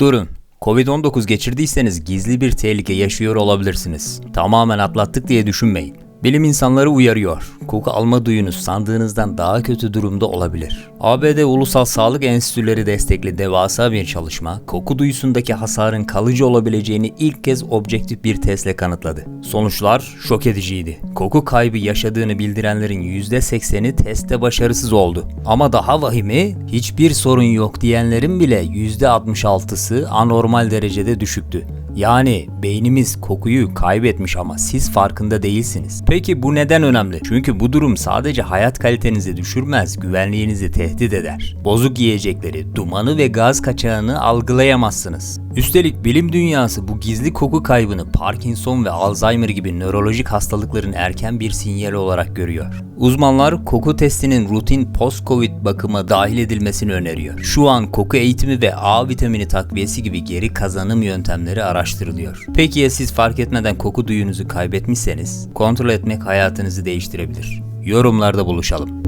Durun. Covid-19 geçirdiyseniz gizli bir tehlike yaşıyor olabilirsiniz. Tamamen atlattık diye düşünmeyin. Bilim insanları uyarıyor. Koku alma duyunuz sandığınızdan daha kötü durumda olabilir. ABD Ulusal Sağlık Enstitüleri destekli devasa bir çalışma, koku duyusundaki hasarın kalıcı olabileceğini ilk kez objektif bir testle kanıtladı. Sonuçlar şok ediciydi. Koku kaybı yaşadığını bildirenlerin %80'i testte başarısız oldu. Ama daha vahimi, hiçbir sorun yok diyenlerin bile %66'sı anormal derecede düşüktü. Yani beynimiz kokuyu kaybetmiş ama siz farkında değilsiniz. Peki bu neden önemli? Çünkü bu durum sadece hayat kalitenizi düşürmez, güvenliğinizi tehdit eder. Bozuk yiyecekleri, dumanı ve gaz kaçağını algılayamazsınız. Üstelik bilim dünyası bu gizli koku kaybını Parkinson ve Alzheimer gibi nörolojik hastalıkların erken bir sinyali olarak görüyor. Uzmanlar koku testinin rutin post-covid bakıma dahil edilmesini öneriyor. Şu an koku eğitimi ve A vitamini takviyesi gibi geri kazanım yöntemleri araştırılıyor. Peki ya siz fark etmeden koku duyunuzu kaybetmişseniz? Kontrol etmek hayatınızı değiştirebilir. Yorumlarda buluşalım.